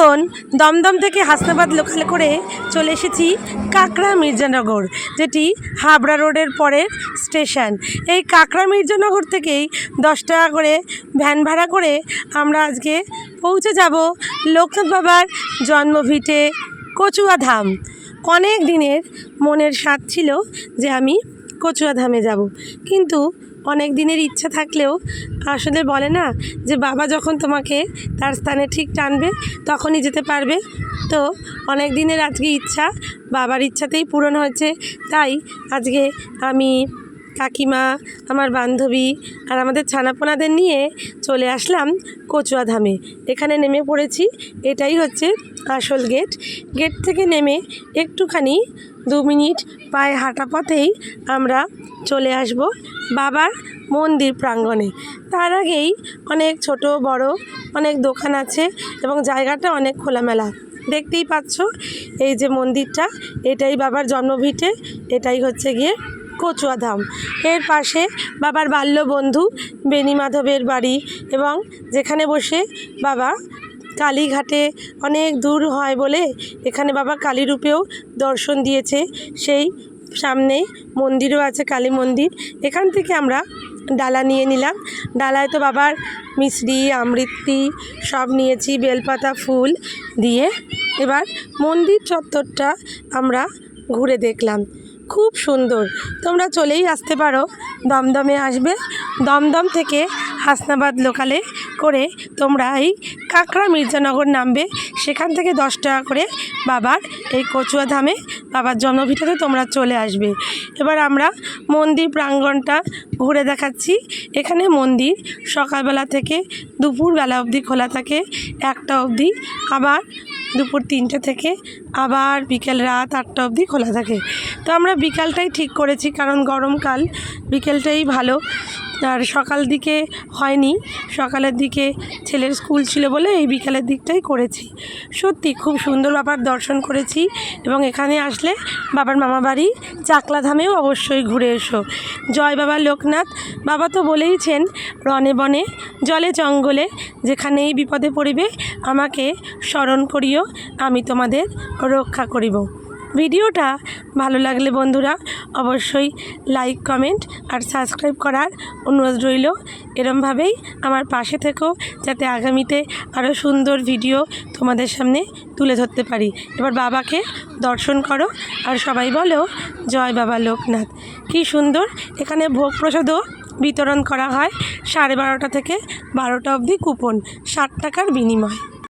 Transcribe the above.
এখন দমদম থেকে হাসনাবাদ লোকাল করে চলে এসেছি কাকড়া মির্জানগর, যেটি হাবড়া রোডের পরের স্টেশন এই কাকড়া মির্জানগর থেকেই দশ টাকা করে ভ্যান ভাড়া করে আমরা আজকে পৌঁছে যাব লোকনাথ বাবার জন্মভিটে কচুয়া ধাম। অনেক দিনের মনের স্বাদ ছিল যে আমি কচুয়া ধামে যাব। কিন্তু অনেক দিনের ইচ্ছা থাকলেও আসলে বলে না যে বাবা যখন তোমাকে তার স্থানে ঠিক টানবে, তখনই যেতে পারবে। তো অনেক দিনের আজকে ইচ্ছা, বাবার ইচ্ছাতেই পূরণ হয়েছে। তাই আজকে আমি কাকিমা, আমার বান্ধবী আর আমাদের ছানাপোনাদের নিয়ে চলে আসলাম কচুয়া ধামে এখানে নেমে পড়েছি। এটাই হচ্ছে আসল গেট গেট থেকে নেমে একটুখানি দু মিনিট পায়ে হাঁটা পথেই আমরা চলে আসব বাবার মন্দির প্রাঙ্গণে। তার আগেই অনেক ছোট, বড়, অনেক দোকান আছে এবং জায়গাটা অনেক খোলামেলা। দেখতেই পাচ্ছ এই যে মন্দিরটা, এটাই বাবার জন্মভিটে, এটাই হচ্ছে গিয়ে কচুয়া ধাম এর পাশে বাবার বাল্য বন্ধু বেনি মাধবের বাড়ি এবং যেখানে বসে বাবা কালীঘাটে অনেক দূর হয় বলে এখানে বাবা কালীরূপেও দর্শন দিয়েছে। সেই সামনেই মন্দিরও আছে, কালী মন্দির। এখান থেকে আমরা ডালা নিয়ে নিলাম। ডালায় তো বাবার মিশ্রি আমৃত্তি সব নিয়েছি, বেলপাতা, ফুল দিয়ে। এবার মন্দির চত্বরটা আমরা ঘুরে দেখলাম। খুব সুন্দর। তোমরা চলেই আসতে পারো। দমদমে আসবে। দমদম থেকে হাসনাবাদ লোকালে করে তোমরা এই কাঁকড়া মির্জানগর নামবে। সেখান থেকে দশ টাকা করে বাবার এই কচুয়া ধামে বাবার জন্মভিটাতে তোমরা চলে আসবে। এবার আমরা মন্দির প্রাঙ্গণটা ঘুরে দেখাচ্ছি। এখানে মন্দির সকালবেলা থেকে দুপুরবেলা অবধি খোলা থাকে। একটা অবধি আবার দুপুর তিনটে থেকে আবার বিকেল রাত আটটা অবধি খোলা থাকে। তো আমরা বিকালটাই ঠিক করেছি, কারণ গরমকাল বিকেলটাই ভালো। আর সকাল দিকে হয়নি। সকালের দিকে ছেলের স্কুল ছিল বলে এই বিকালের দিকটাই করেছি। সত্যি খুব সুন্দর বাবার দর্শন করেছি এবং এখানে আসলে বাবার মামা বাড়ি চাকলা ধামেও অবশ্যই ঘুরে এসো। জয় বাবা লোকনাথ। বাবা তো বলেইছেন রনে বনে, জলে জঙ্গলে, যেখানেই বিপদে পড়িবে, আমাকে স্মরণ করিও, আমি তোমাদের রক্ষা করিব। ভিডিওটা ভালো লাগলে বন্ধুরা অবশ্যই লাইক কমেন্ট আর সাবস্ক্রাইব করার অনুরোধ রইল। এরমভাবেই আমার পাশে থেকেও যাতে আগামীতে আরও সুন্দর ভিডিও তোমাদের সামনে তুলে ধরতে পারি। এবার বাবাকে দর্শন করো আর সবাই বলো, জয় বাবা লোকনাথ। কী সুন্দর, এখানে ভোগ প্রসাদও বিতরণ করা হয় সাড়ে বারোটা থেকে বারোটা অবধি কুপন, ষাট টাকার বিনিময়।